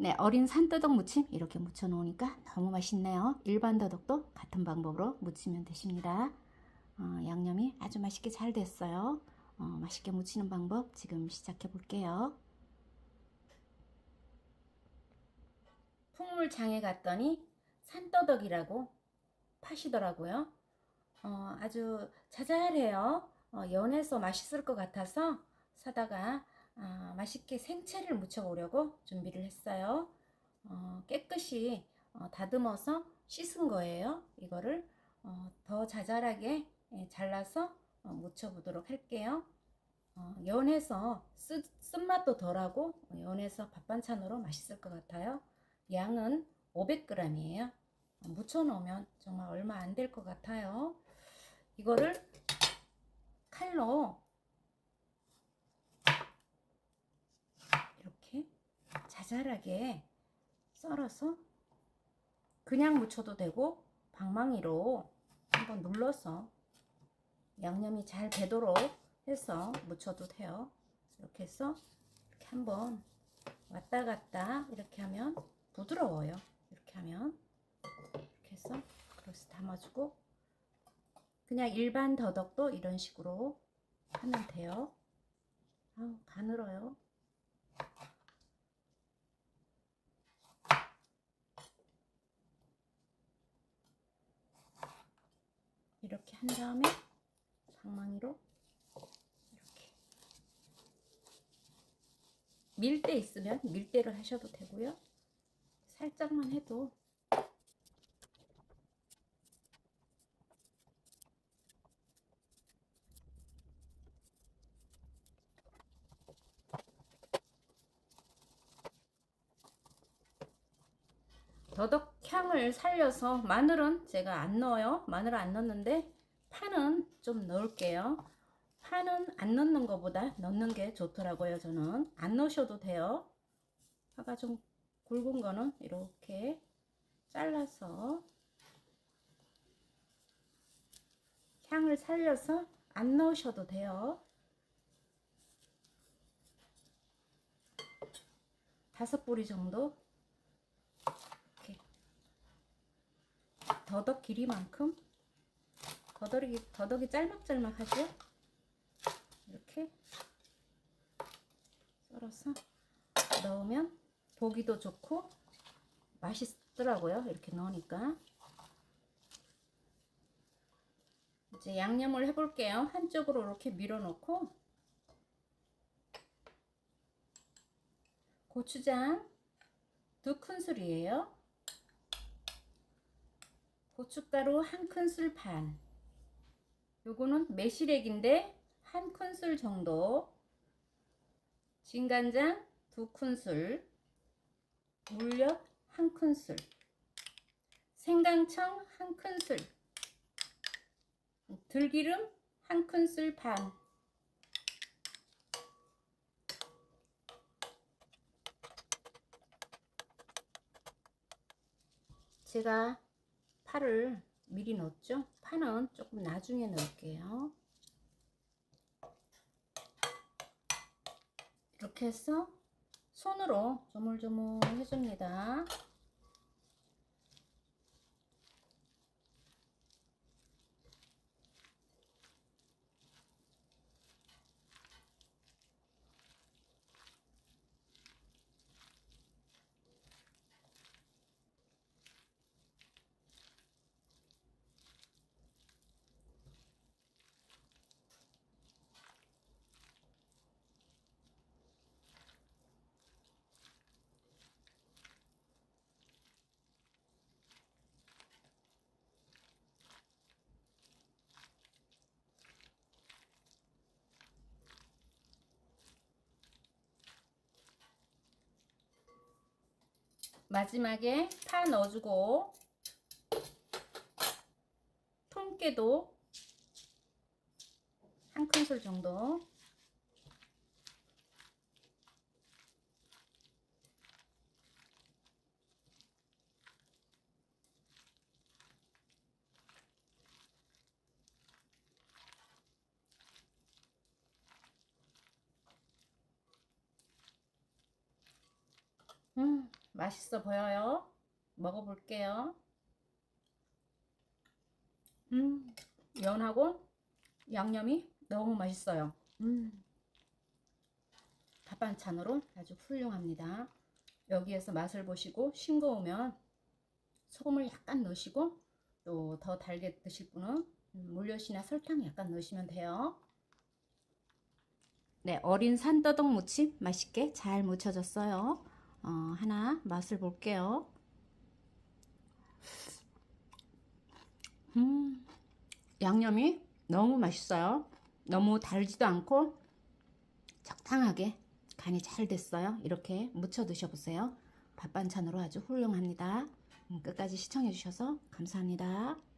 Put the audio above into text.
네, 어린 산더덕 무침 이렇게 무쳐 놓으니까 너무 맛있네요. 일반 더덕도 같은 방법으로 무치면 되십니다. 어, 양념이 아주 맛있게 잘 됐어요. 어, 맛있게 무치는 방법 지금 시작해 볼게요. 풍물장에 갔더니 산더덕이라고 파시더라고요. 어, 아주 자잘해요. 어, 연해서 맛있을 것 같아서 사다가 아, 맛있게 생채를 무쳐보려고 준비를 했어요. 어, 깨끗이 어, 다듬어서 씻은 거예요. 이거를 어, 더 자잘하게 예, 잘라서 어, 무쳐보도록 할게요. 어, 연해서 쓰, 쓴맛도 덜하고 어, 연해서 밥반찬으로 맛있을 것 같아요. 양은 500g이에요. 무쳐 놓으면 정말 얼마 안 될 것 같아요. 이거를 칼로 이렇게 자잘하게 썰어서 그냥 무쳐도 되고 방망이로 한번 눌러서 양념이 잘 배도록 해서 무쳐도 돼요. 이렇게 해서 이렇게 한번 왔다 갔다 이렇게 하면 부드러워요. 이렇게 하면 이렇게 해서 그릇에 담아주고 그냥 일반 더덕도 이런 식으로 하면 돼요. 아우 가늘어요. 이렇게 한 다음에 방망이로 이렇게 밀대 있으면 밀대를 하셔도 되고요. 살짝만 해도 더덕 향을 살려서 마늘은 제가 안 넣어요. 마늘 안 넣는데 파는 좀 넣을게요. 파는 안 넣는 것보다 넣는 게 좋더라고요. 저는 안 넣으셔도 돼요. 파가 좀 굵은 거는 이렇게 잘라서 향을 살려서 안 넣으셔도 돼요. 다섯 뿌리 정도 이렇게 더덕 길이만큼 더덕이 더덕이 짤막짤막하죠? 이렇게 썰어서 넣으면 보기도 좋고 맛있더라고요. 이렇게 넣으니까 이제 양념을 해볼게요. 한쪽으로 이렇게 밀어놓고 고추장 두 큰술이에요. 고춧가루 한 큰술 반. 요거는 매실액인데 한 큰술 정도. 진간장 두 큰술. 물엿 한 큰술. 생강청 한 큰술. 들기름 한 큰술 반. 제가 파를 미리 넣었죠? 파는 조금 나중에 넣을게요. 이렇게 해서 손으로 조물조물 해줍니다. 마지막에 파 넣어주고 통깨도 한 큰술 정도. 음, 맛있어 보여요. 먹어볼게요. 음, 면하고 양념이 너무 맛있어요. 음, 밥 반찬으로 아주 훌륭합니다. 여기에서 맛을 보시고 싱거우면 소금을 약간 넣으시고 또 더 달게 드실 분은 음, 물엿이나 설탕 약간 넣으시면 돼요. 네, 어린 산더덕 무침 맛있게 잘 무쳐졌어요. 어, 하나 맛을 볼게요. 음, 양념이 너무 맛있어요. 너무 달지도 않고 적당하게 간이 잘 됐어요. 이렇게 무쳐 드셔보세요. 밥 반찬으로 아주 훌륭합니다. 음, 끝까지 시청해 주셔서 감사합니다.